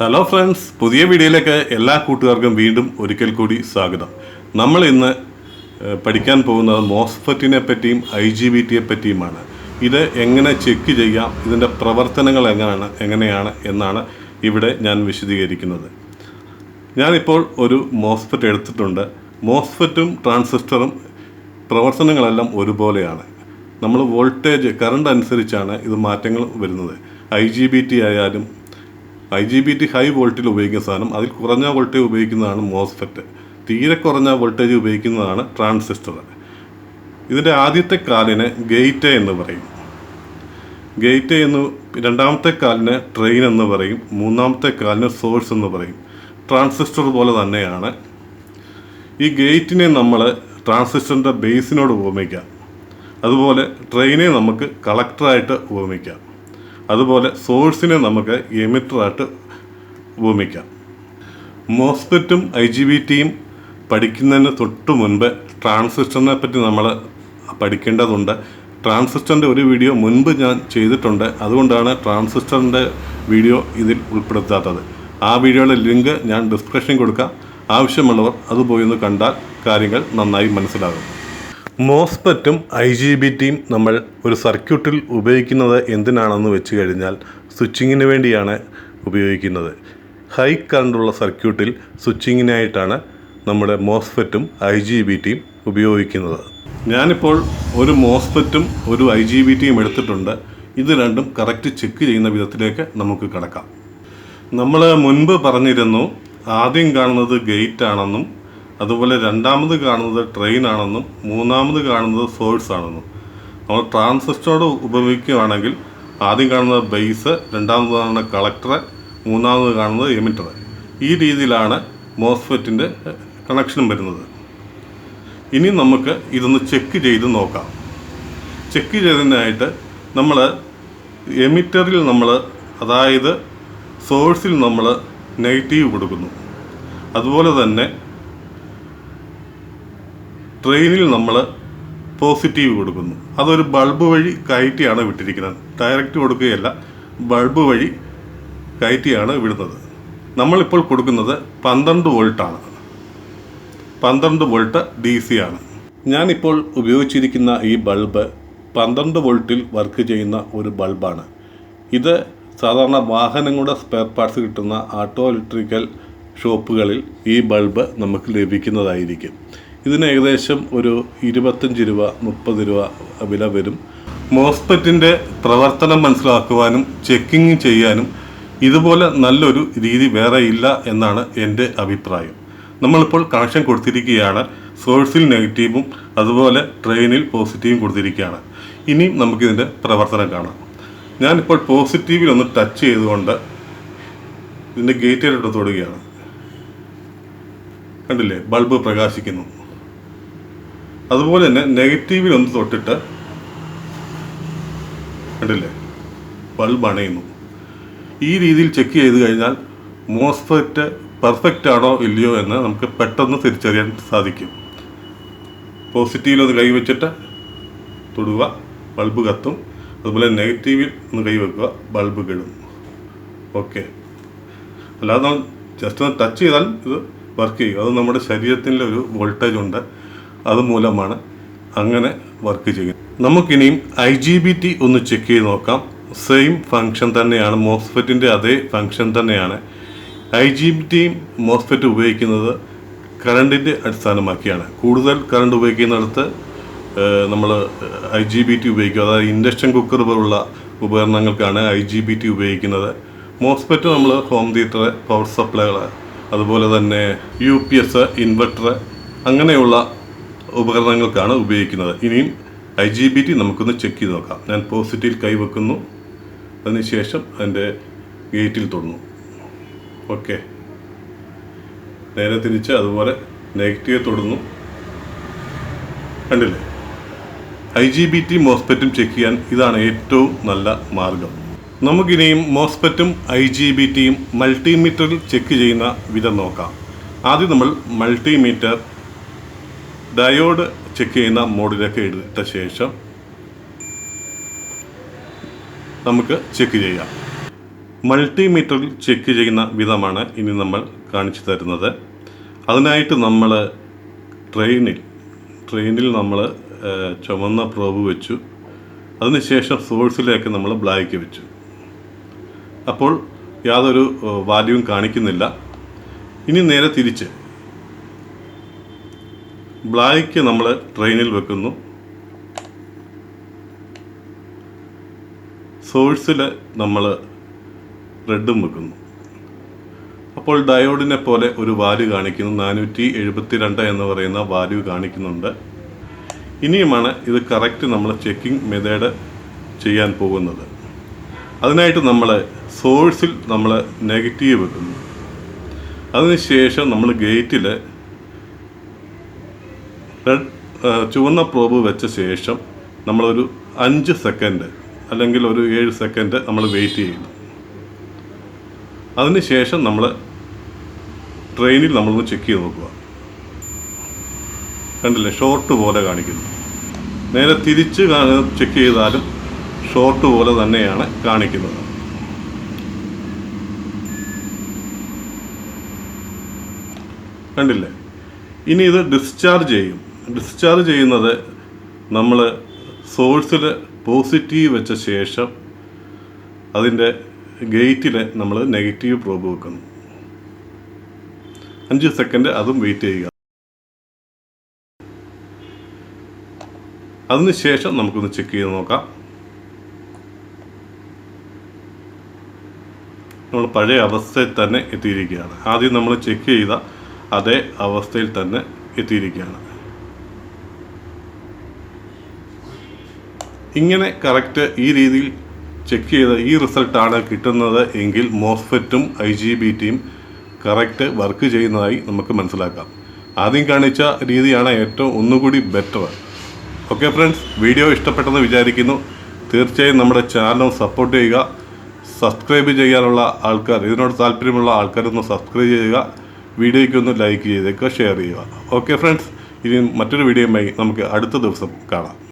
Hello friends പുതിയ വീഡിയോയിലേക്ക് എല്ലാ കൂട്ടുകാർക്കും വീണ്ടും ഒരിക്കൽ കൂടി സ്വാഗതം. നമ്മൾ ഇന്ന് പഠിക്കാൻ പോകുന്നത് മോസ്ഫറ്റിനെ പറ്റിയും ഐ ജി ബി ടിയെ പറ്റിയുമാണ്. ഇത് എങ്ങനെ ചെക്ക് ചെയ്യാം ഇതിന്റെ പ്രവർത്തനങ്ങൾ എങ്ങനെയാണ് എങ്ങനെയാണ് എന്നാണ് ഇവിടെ ഞാൻ വിശദീകരിക്കുന്നത്. ഞാനിപ്പോൾ ഒരു മോസ്ഫെറ്റ് എടുത്തിട്ടുണ്ട്. മോസ്ഫെറ്റും ട്രാൻസിസ്റ്ററും പ്രവർത്തനങ്ങളെല്ലാം ഒരുപോലെയാണ്. നമ്മൾ വോൾട്ടേജ് കറണ്ട് അനുസരിച്ചാണ് ഇത് മാറ്റങ്ങൾ വരുന്നത്. ഐ ജി ബി ടി ആയാലും I G B T high വോൾട്ടേജിൽ ഉപയോഗിക്കുന്ന സാധനം അതിൽ കുറഞ്ഞ വോൾട്ടേജ് ഉപയോഗിക്കുന്നതാണ് മോസ്ഫെറ്റ്. തീരെ കുറഞ്ഞ വോൾട്ടേജ് ഉപയോഗിക്കുന്നതാണ് ട്രാൻസിസ്റ്റർ. ഇതിന്റെ ആദ്യത്തെ കാലിനെ ഗേറ്റ് എന്ന് പറയും. ഗേറ്റ് എന്ന് രണ്ടാമത്തെ കാലിന് ട്രെയിൻ എന്ന് പറയും. മൂന്നാമത്തെ കാലിന് സോഴ്സ് എന്ന് പറയും. ട്രാൻസിസ്റ്റർ പോലെ തന്നെയാണ്. ഈ ഗേറ്റിനെ നമ്മൾ ട്രാൻസിസ്റ്ററിന്റെ ബേസിനോട് ഉപമിക്കാം. അതുപോലെ ട്രെയിനെ നമുക്ക് കളക്ടറായിട്ട് ഉപമിക്കാം. അതുപോലെ സോഴ്സിനെ നമുക്ക് എമിറ്ററായിട്ട് ഉപമിക്കാം. മോസ്പെറ്റും ഐ ജി ബി ടിയും പഠിക്കുന്നതിന് തൊട്ട് മുൻപ് ട്രാൻസിസ്റ്ററിനെ പറ്റി നമ്മൾ പഠിക്കേണ്ടതുണ്ട്. ട്രാൻസിസ്റ്ററിന്റെ ഒരു വീഡിയോ മുൻപ് ഞാൻ ചെയ്തിട്ടുണ്ട്. അതുകൊണ്ടാണ് ട്രാൻസിസ്റ്ററിന്റെ വീഡിയോ ഇതിൽ ഉൾപ്പെടുത്താത്തത്. ആ വീഡിയോയുടെ ലിങ്ക് ഞാൻ ഡിസ്ക്രിപ്ഷൻ കൊടുക്കാം. ആവശ്യമുള്ളവർ അത് പോയി ഒന്ന് കണ്ടാൽ കാര്യങ്ങൾ നന്നായി മനസ്സിലാകും. മോസ്പെറ്റും ഐ ജി ബി ടിയും നമ്മൾ ഒരു സർക്യൂട്ടിൽ ഉപയോഗിക്കുന്നത് എന്തിനാണെന്ന് വെച്ച് കഴിഞ്ഞാൽ സ്വിച്ചിങ്ങിന് വേണ്ടിയാണ് ഉപയോഗിക്കുന്നത്. ഹൈ കറണ്ടുള്ള സർക്യൂട്ടിൽ സ്വിച്ചിങ്ങിനായിട്ടാണ് നമ്മുടെ മോസ്ഫെറ്റും ഐ ജി ബി ടിയും ഉപയോഗിക്കുന്നത്. ഞാനിപ്പോൾ ഒരു മോസ്ഫെറ്റും ഒരു ഐ ജി ബി ടിയും എടുത്തിട്ടുണ്ട്. ഇത് രണ്ടും കറക്റ്റ് ചെക്ക് ചെയ്യുന്ന വിധത്തിലേക്ക് നമുക്ക് കിടക്കാം. നമ്മൾ മുൻപ് പറഞ്ഞിരുന്നു ആദ്യം കാണുന്നത് ഗേറ്റ് ആണെന്നും അതുപോലെ രണ്ടാമത് കാണുന്നത് ട്രെയിൻ ആണെന്നും മൂന്നാമത് കാണുന്നത് സോഴ്സ് ആണെന്നും. നമ്മൾ ട്രാൻസിസ്റ്ററോട് ഉപയോഗിക്കുകയാണെങ്കിൽ ആദ്യം കാണുന്നത് ബേസ് രണ്ടാമത് കാണുന്നത് കളക്ടർ മൂന്നാമത് കാണുന്നത് എമിറ്റർ ഈ രീതിയിലാണ് മോസ്ഫെറ്റിന്റെ കണക്ഷനും വരുന്നത്. ഇനി നമുക്ക് ഇതൊന്ന് ചെക്ക് ചെയ്ത് നോക്കാം. ചെക്ക് ചെയ്തതിനായിട്ട് നമ്മൾ എമിറ്ററിൽ നമ്മൾ അതായത് സോഴ്സിൽ നമ്മൾ നെഗറ്റീവ് കൊടുക്കുന്നു. അതുപോലെ തന്നെ ട്രെയിനിൽ നമ്മൾ പോസിറ്റീവ് കൊടുക്കുന്നു. അതൊരു ബൾബ് വഴി കയറ്റിയാണ് വിട്ടിരിക്കുന്നത്. ഡയറക്റ്റ് കൊടുക്കുകയല്ല ബൾബ് വഴി കയറ്റിയാണ് വിടുന്നത്. നമ്മളിപ്പോൾ കൊടുക്കുന്നത് പന്ത്രണ്ട് വോൾട്ടാണ്. പന്ത്രണ്ട് വോൾട്ട് ഡി സി ആണ്. ഞാനിപ്പോൾ ഉപയോഗിച്ചിരിക്കുന്ന ഈ ബൾബ് പന്ത്രണ്ട് വോൾട്ടിൽ വർക്ക് ചെയ്യുന്ന ഒരു ബൾബാണ്. ഇത് സാധാരണ വാഹനങ്ങളുടെ സ്പെയർ പാർട്സ് കിട്ടുന്ന ഓട്ടോ ഇലക്ട്രിക്കൽ ഷോപ്പുകളിൽ ഈ ബൾബ് നമുക്ക് ലഭിക്കുന്നതായിരിക്കും. ഇതിന് ഏകദേശം ഒരു ഇരുപത്തഞ്ച് രൂപ മുപ്പത് രൂപ വില വരും. മോസ്പെറ്റിന്റെ പ്രവർത്തനം മനസ്സിലാക്കുവാനും ചെക്കിങ് ചെയ്യാനും ഇതുപോലെ നല്ലൊരു രീതി വേറെ ഇല്ല എന്നാണ് എന്റെ അഭിപ്രായം. നമ്മളിപ്പോൾ കണക്ഷൻ കൊടുത്തിരിക്കുകയാണ് സോഴ്സിൽ നെഗറ്റീവും അതുപോലെ ട്രെയിനിൽ പോസിറ്റീവും കൊടുത്തിരിക്കുകയാണ്. ഇനിയും നമുക്കിതിന്റെ പ്രവർത്തനം കാണാം. ഞാനിപ്പോൾ പോസിറ്റീവിൽ ഒന്ന് ടച്ച് ചെയ്തുകൊണ്ട് ഇതിന്റെ ഗേറ്റിലോട്ട് തൊടുകയാണ്. കണ്ടില്ലേ? ബൾബ് പ്രകാശിക്കുന്നു. അതുപോലെ തന്നെ നെഗറ്റീവിൽ ഒന്ന് തൊട്ടിട്ട് കണ്ടില്ലേ? ബൾബ് അണയുന്നു. ഈ രീതിയിൽ ചെക്ക് ചെയ്ത് കഴിഞ്ഞാൽ മോസ്ഫെറ്റ് പെർഫെക്റ്റ് ആണോ ഇല്ലയോ എന്ന് നമുക്ക് പെട്ടെന്ന് തിരിച്ചറിയാൻ സാധിക്കും. പോസിറ്റീവിൽ ഒന്ന് കൈവച്ചിട്ട് തൊടുക ബൾബ് കത്തും. അതുപോലെ നെഗറ്റീവിൽ ഒന്ന് കൈവെക്കുക ബൾബ് കെടും. ഓക്കെ അല്ലാതെ ജസ്റ്റ് ഒന്ന് ടച്ച് ചെയ്താൽ ഇത് വർക്ക് ചെയ്യും. അത് നമ്മുടെ ശരീരത്തിന്റെ ഒരു വോൾട്ടേജ് ഉണ്ട്. അതുമൂലമാണ് അങ്ങനെ വർക്ക് ചെയ്യുന്നത്. നമുക്കിനിയും ഐ ജി ബി ടി ഒന്ന് ചെക്ക് ചെയ്ത് നോക്കാം. സെയിം ഫങ്ഷൻ തന്നെയാണ്. മോസ്ഫെറ്റിന്റെ അതേ ഫങ്ഷൻ തന്നെയാണ്. ഐ ജി ബി ടിയും മോസ്ഫെറ്റ് ഉപയോഗിക്കുന്നത് കറണ്ടിന്റെ അടിസ്ഥാനമാക്കിയാണ്. കൂടുതൽ കറണ്ട് ഉപയോഗിക്കുന്നിടത്ത് നമ്മൾ ഐ ജി ബി ടി ഉപയോഗിക്കും. അതായത് ഇൻഡക്ഷൻ കുക്കർ പോലുള്ള ഉപകരണങ്ങൾക്കാണ് ഐ ജി ബി ടി ഉപയോഗിക്കുന്നത്. മോസ്ഫെറ്റ് നമ്മൾ ഹോം തിയേറ്റർ പവർ സപ്ലൈകൾ അതുപോലെ തന്നെ യു പി എസ് ഇൻവെർട്ടർ അങ്ങനെയുള്ള ഉപകരണങ്ങൾക്കാണ് ഉപയോഗിക്കുന്നത്. ഇനിയും ഐ ജി ബി ടി നമുക്കൊന്ന് ചെക്ക് ചെയ്ത് നോക്കാം. ഞാൻ പോസിറ്റീവ് കൈവെക്കുന്നു അതിനുശേഷം അതിന്റെ ഗേറ്റിൽ തൊടുന്നു. ഓക്കെ നേരെ തിരിച്ച് അതുപോലെ നെഗറ്റീവ് തൊടുന്നു. കണ്ടില്ലേ? ഐ ജി ബി ടി മോസ്പെറ്റും ചെക്ക് ചെയ്യാൻ ഇതാണ് ഏറ്റവും നല്ല മാർഗം. നമുക്കിനിയും മോസ്പെറ്റും ഐ ജി ബി ടിയും മൾട്ടിമീറ്ററിൽ ചെക്ക് ചെയ്യുന്ന വിധം നോക്കാം. ആദ്യം നമ്മൾ മൾട്ടിമീറ്റർ ഡയോഡ് ചെക്ക് ചെയ്യുന്ന മോഡിലൊക്കെ എടുത്ത ശേഷം നമുക്ക് ചെക്ക് ചെയ്യാം. മൾട്ടിമീറ്ററിൽ ചെക്ക് ചെയ്യുന്ന വിധമാണ് ഇനി നമ്മൾ കാണിച്ചു തരുന്നത്. അതിനായിട്ട് നമ്മൾ ട്രെയിനിൽ ട്രെയിനിൽ നമ്മൾ ചുമന്ന പ്രോബ് വെച്ചു. അതിനുശേഷം സോഴ്സിലേക്ക് നമ്മൾ ബ്ലാക്ക് വെച്ചു. അപ്പോൾ യാതൊരു വാല്യൂവും കാണിക്കുന്നില്ല. ഇനി നേരെ തിരിച്ച് ബ്ലാക്ക് നമ്മൾ ട്രെയിനിൽ വെക്കുന്നു. സോഴ്സിൽ നമ്മൾ റെഡും വെക്കുന്നു. അപ്പോൾ ഡയോഡിനെ പോലെ ഒരു വാല്യൂ കാണിക്കുന്നു. നാനൂറ്റി എഴുപത്തി രണ്ട് എന്ന് പറയുന്ന വാല്യൂ കാണിക്കുന്നുണ്ട്. ഇനിയുമാണ് ഇത് കറക്റ്റ് നമ്മൾ ചെക്കിംഗ് മെത്തേഡ് ചെയ്യാൻ പോകുന്നത്. അതിനായിട്ട് നമ്മൾ സോഴ്സിൽ നമ്മൾ നെഗറ്റീവ് വെക്കുന്നു. അതിനുശേഷം നമ്മൾ ഗേറ്റിൽ ചുവന്ന പ്രോബ് വെച്ച ശേഷം നമ്മളൊരു അഞ്ച് സെക്കൻഡ് അല്ലെങ്കിൽ ഒരു ഏഴ് സെക്കൻഡ് നമ്മൾ വെയിറ്റ് ചെയ്യുന്നു. അതിനുശേഷം നമ്മൾ ട്രെയിനിൽ നമ്മളൊന്ന് ചെക്ക് ചെയ്ത് നോക്കുക. കണ്ടില്ലേ? ഷോർട്ട് പോലെ കാണിക്കുന്നു. നേരെ തിരിച്ച് ചെക്ക് ചെയ്താലും ഷോർട്ട് പോലെ തന്നെയാണ് കാണിക്കുന്നത്. കണ്ടില്ലേ? ഇനി ഇത് ഡിസ്ചാർജ് ചെയ്യും. ഡിസ്ചാർജ് ചെയ്യുന്നത് നമ്മൾ സോഴ്സിൽ പോസിറ്റീവ് വെച്ച ശേഷം അതിന്റെ ഗേറ്റിൽ നമ്മൾ നെഗറ്റീവ് പ്രോബ് വെക്കുന്നു. അഞ്ച് സെക്കൻഡ് അതും വെയിറ്റ് ചെയ്യുക. അതിനുശേഷം നമുക്കൊന്ന് ചെക്ക് ചെയ്ത് നോക്കാം. നമ്മൾ പഴയ അവസ്ഥയിൽ തന്നെ എത്തിയിരിക്കുകയാണ്. ആദ്യം നമ്മൾ ചെക്ക് ചെയ്ത അതേ അവസ്ഥയിൽ തന്നെ എത്തിയിരിക്കുകയാണ്. ഇങ്ങനെ കറക്റ്റ് ഈ രീതിയിൽ ചെക്ക് ചെയ്ത് ഈ റിസൾട്ടാണ് കിട്ടുന്നത് എങ്കിൽ മോസ്ഫെറ്റും ഐ ജി ബി ടിയും കറക്റ്റ് വർക്ക് ചെയ്യുന്നതായി നമുക്ക് മനസ്സിലാക്കാം. ആദ്യം കാണിച്ച രീതിയാണ് ഏറ്റവും ഒന്നുകൂടി ബെറ്റർ ഓക്കെ ഫ്രണ്ട്സ് വീഡിയോ ഇഷ്ടപ്പെട്ടെന്ന് വിചാരിക്കുന്നു. തീർച്ചയായും നമ്മുടെ ചാനൽ സപ്പോർട്ട് ചെയ്യുക. സബ്സ്ക്രൈബ് ചെയ്യാനുള്ള ആൾക്കാർ ഇതിനോട് താല്പര്യമുള്ള ആൾക്കാരൊന്ന് സബ്സ്ക്രൈബ് ചെയ്യുക. വീഡിയോയ്ക്കൊന്ന് ലൈക്ക് ചെയ്തേക്കുക ഷെയർ ചെയ്യുക. ഓക്കെ ഫ്രണ്ട്സ് ഇനി മറ്റൊരു വീഡിയോയുമായി നമുക്ക് അടുത്ത ദിവസം കാണാം.